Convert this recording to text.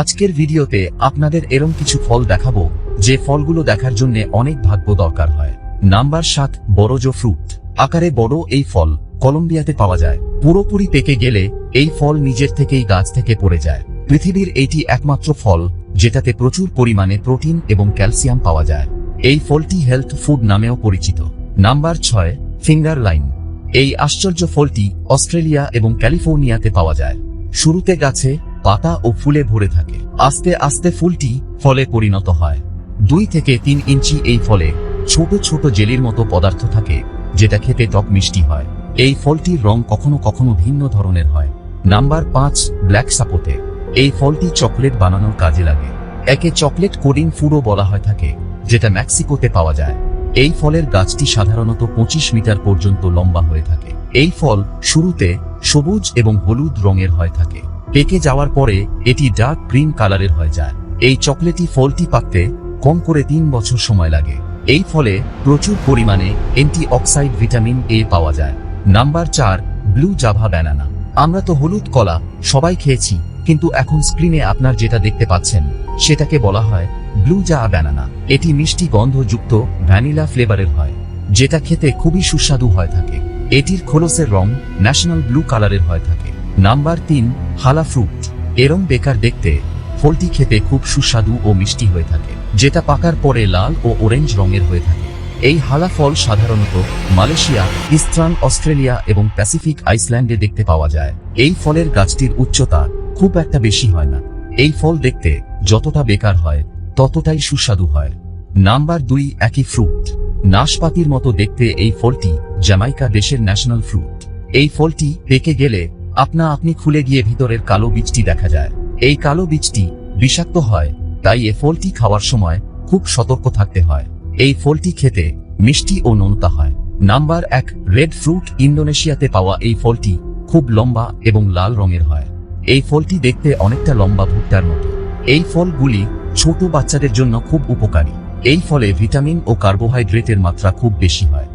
আজকের ভিডিওতে আপনাদের এরম কিছু ফল দেখাবো, যে ফলগুলো দেখার জন্য অনেক ভাগ্য দরকার হয়। নাম্বার সাত, বড়জো ফ্রুট। আকারে বড় এই ফল কলম্বিয়াতে পাওয়া যায়। পুরোপুরি পেকে গেলে এই ফল নিজের থেকেই গাছ থেকে পড়ে যায়। পৃথিবীর এইটি একমাত্র ফল, যেটাতে প্রচুর পরিমাণে প্রোটিন এবং ক্যালসিয়াম পাওয়া যায়। এই ফলটি হেলথ ফুড নামেও পরিচিত। নাম্বার ছয়, ফিঙ্গার লাইন। এই আশ্চর্য ফলটি অস্ট্রেলিয়া এবং ক্যালিফোর্নিয়াতে পাওয়া যায়। শুরুতে গাছে পাতা ও ফুলে ভরে থাকে। আস্তে আস্তে ফুলটি ফলে পরিণত হয়। দুই থেকে তিন ইঞ্চি এই ফলে ছোট ছোট জেলির মতো পদার্থ থাকে, যেটা খেতে টক মিষ্টি হয়। এই ফলটির রং কখনো কখনো ভিন্ন ধরনের হয়। নাম্বার পাঁচ, ব্ল্যাক সাপোতে। এই ফলটি চকলেট বানানোর কাজে লাগে। একে চকলেট কোডিং ফুডও বলা হয় থাকে, যেটা মেক্সিকোতে পাওয়া যায়। এই ফলের গাছটি সাধারণত পঁচিশ মিটার পর্যন্ত লম্বা হয়ে থাকে। এই ফল শুরুতে সবুজ এবং হলুদ রঙের হয় থাকে। পেকে যাওয়ার পরে, এটি ডার্ক গ্রিন কালারের হয়ে যায়। এই চকলেটি ফলটি পাকতে কম করে তিন বছর সময় লাগে। এই ফলে প্রচুর পরিমাণে অ্যান্টি অক্সাইড ভিটামিন এ পাওয়া যায়। নাম্বার চার ব্লু জাভা ব্যানানা আমরা তো হলুদ কলা সবাই খেয়েছি, কিন্তু এখন স্ক্রিনে আপনার যেটা দেখতে পাচ্ছেন, সেটাকে বলা হয় ব্লু জাভা ব্যানানা এটি মিষ্টি গন্ধযুক্ত ভ্যানিলা ফ্লেভারের হয়, যেটা খেতে খুবই সুস্বাদু হয় থাকে। এটির খোলসের রং ন্যাশনাল ব্লু কালারের হয় থাকে। নাম্বার তিন, হালা ফ্রুট এরম বেকার দেখতে ফলটি খেতে খুব সুস্বাদু ও মিষ্টি হয়ে থাকে, যেটা পাকার পরে লাল ও অরেঞ্জ রঙের হয়ে থাকে। এই হালা ফল সাধারণত মালয়েশিয়া, ইস্টার্ন অস্ট্রেলিয়া এবং প্যাসিফিক আইসল্যান্ডে দেখতে পাওয়া যায়। এই ফলের গাছটির উচ্চতা খুব একটা বেশি হয় না। এই ফল দেখতে যতটা বেকার হয়, ততটাই সুস্বাদু হয়। নাম্বার দুই, একই ফ্রুট নাশপাতির মতো দেখতে এই ফলটি, জ্যামাইকা দেশের ন্যাশনাল ফ্রুট এই ফলটি পেকে গেলে আপনা আপনি খুলে গিয়ে ভিতরের কালো বীজটি দেখা যায়। এই কালো বীজটি বিষাক্ত হয়, তাই এ ফলটি খাওয়ার সময় খুব সতর্ক থাকতে হয়। এই ফলটি খেতে মিষ্টি ও নোনতা হয়। নাম্বার এক, রেড ফ্রুট ইন্দোনেশিয়াতে পাওয়া এই ফলটি খুব লম্বা এবং লাল রঙের হয়। এই ফলটি দেখতে অনেকটা লম্বা ভুট্টার মতো। এই ফলগুলি ছোট বাচ্চাদের জন্য খুব উপকারী। এই ফলে ভিটামিন ও কার্বোহাইড্রেটের মাত্রা খুব বেশি হয়।